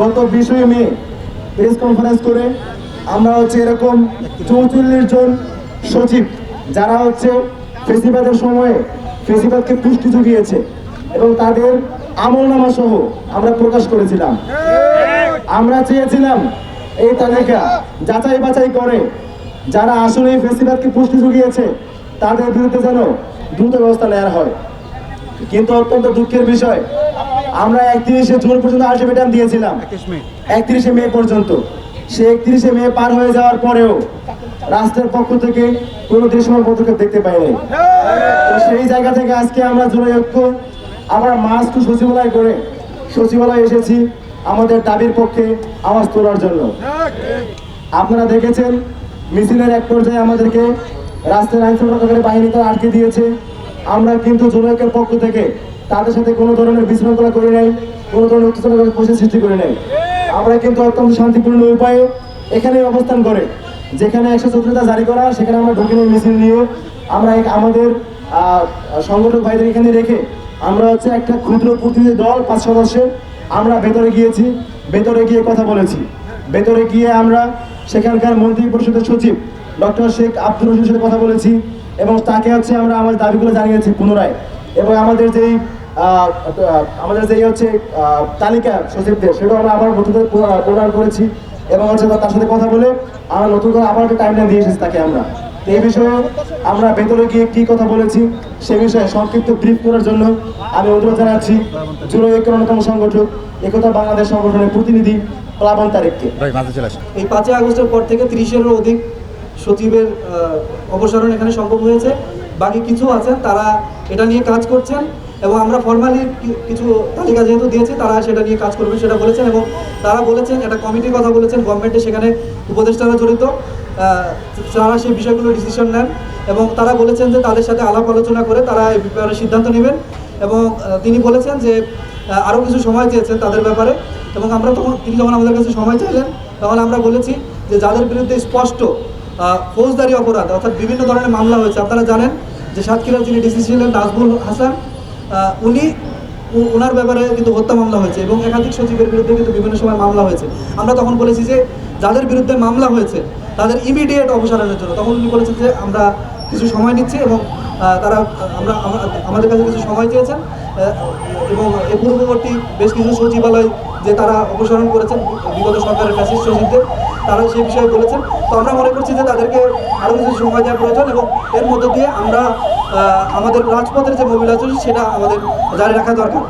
গত বিশই মে press conference করে আমরা হচ্ছে এরকম চৌচল্লিশ জন সচিব, যারা হচ্ছে ফেসিবাদের সময়ে ফেসিবাদকে পুষ্টি জুগিয়েছে এবং তাদের আমলনামা সহ আমরা প্রকাশ করেছিলাম। আমরা চেয়েছিলাম এই তালিকা যাচাই বাছাই করে যারা আসলে এই ফেসিবাদকে পুষ্টি জুগিয়েছে, তাদের বিরুদ্ধে যেন দ্রুত ব্যবস্থা নেওয়া হয়। কিন্তু অত্যন্ত দুঃখের বিষয় আমরা একত্রিশে জুন পর্যন্ত আলটিমেটাম দিয়েছিলাম। একত্রিশে মে। পর্যন্ত। সে একত্রিশে মে পার হয়ে যাওয়ার পরেও রাষ্ট্রের পক্ষ থেকে কোনো দৃশ্যমান পদক্ষেপ দেখতে পাইনি তো সেই জায়গা থেকে আজকে আমরা জুলাই ঐক্য আমরা মাস টু সচিবালয় করে সচিবালয় এসেছি আমাদের দাবির পক্ষে আওয়াজ তোলার জন্য। আপনারা দেখেছেন মিছিলের এক পর্যায়ে আমাদেরকে রাস্তার আইন শৃঙ্খলাকারী বাহিনী তারা আটকে দিয়েছে। আমরা কিন্তু জনৈকের পক্ষ থেকে তাদের সাথে কোনো ধরনের বিশৃঙ্খলা করে নাই, কোনো ধরনের উত্তেজনা পরিস্থিতি সৃষ্টি করে নাই। আমরা কিন্তু অত্যন্ত শান্তিপূর্ণ উপায়ে এখানে অবস্থান করে, যেখানে একশো চতুর্থতা জারি করা, সেখানে আমরা ঢুকে নিয়ে মিছিল নিয়ে। আমরা আমাদের সংগঠক ভাইদের এখানে রেখে আমরা হচ্ছে একটা ক্ষুদ্র প্রতিনিধি দল, পাঁচ সদস্যের আমরা ভেতরে গিয়েছি, ভেতরে গিয়ে কথা বলেছি। ভেতরে গিয়ে আমরা সেখানকার মন্ত্রী পরিষদের সচিব, ডক্টর শেখ আব্দুর রশিদের সাথে কথা বলেছি এবং তাকে হচ্ছে আমরা আমাদের দাবিগুলো জানিয়েছি পুনরায়। এবং আমাদের যেই আমাদের যে হচ্ছে আহ, তালিকা সচিবদের সেটাও আমরা আবার নতুন করে প্রদান করেছি। এবং হচ্ছে তার সাথে কথা বলে আমরা নতুন করে আবার একটা টাইমলাইন দিয়ে এসেছি তাকে আমরা। তো এই বিষয়ে আমরা ভেতরে গিয়ে কি কথা বলেছি সে বিষয়ে সংক্ষিপ্ত ব্রিফ করার জন্য আমি অনুরোধ জানাচ্ছি জুলাই ঐক্যের অন্যতম সংগঠক একতা বাংলাদেশ সংগঠনের প্রতিনিধি প্লাবন তারিখকে এই পাঁচই আগস্টের পর থেকে তিরিশেরও অধিক সচিবের অপসারণ এখানে সম্ভব হয়েছে। বাকি কিছু আছেন তারা এটা নিয়ে কাজ করছেন। এবং আমরা ফর্মালি কিছু তালিকা যেহেতু দিয়েছি, তারা সেটা নিয়ে কাজ করবেন সেটা বলেছেন এবং তারা বলেছেন, একটা কমিটির কথা বলেছেন গভর্নমেন্টে সেখানে উপদেষ্টারা জড়িত তারা সেই বিষয়গুলো ডিসিশন নেন এবং তারা বলেছেন যে তাদের সাথে আলাপ আলোচনা করে তারা এই ব্যাপারে সিদ্ধান্ত নেবেন এবং তিনি বলেছেন যে আরও কিছু সময় চেয়েছেন তাদের ব্যাপারে এবং আমরা তখন, তিনি যখন আমাদের কাছে সময় চাইলেন, তখন আমরা বলেছি যে যাদের বিরুদ্ধে স্পষ্ট ফৌজদারি অপরাধ অর্থাৎ বিভিন্ন ধরনের মামলা হয়েছে, আপনারা জানেন যে সাতক্ষীরার যিনি ডিসি ছিলেন নাজমুল হাসান উনি ওনার ব্যাপারে কিন্তু হত্যা মামলা হয়েছে এবং একাধিক সচিবের বিরুদ্ধে কিন্তু বিভিন্ন সময় মামলা হয়েছে। আমরা তখন বলেছি যে যাদের বিরুদ্ধে মামলা হয়েছে, তাদের ইমিডিয়েট অপসারণের জন্য। তখন উনি বলেছেন যে আমরা কিছু সময় নিচ্ছি এবং তারা, আমরা আমাদের কাছে কিছু সময় চেয়েছেন এবং এ পূর্ববর্তী বেশ কিছু সচিবালয় যে তারা অপসারণ করেছেন, বিগত সরকারের ফ্যাসিস্ট সচিবদের তারা সেই বিষয়ে বলেছেন। তো আমরা মনে করছি যে তাদেরকে আরও কিছু সময় দেওয়া প্রয়োজন এবং এর মধ্য দিয়ে আমরা আমাদের রাজপথের যে মোবিলাইজেশন সেটা আমাদের জারি রাখা দরকার।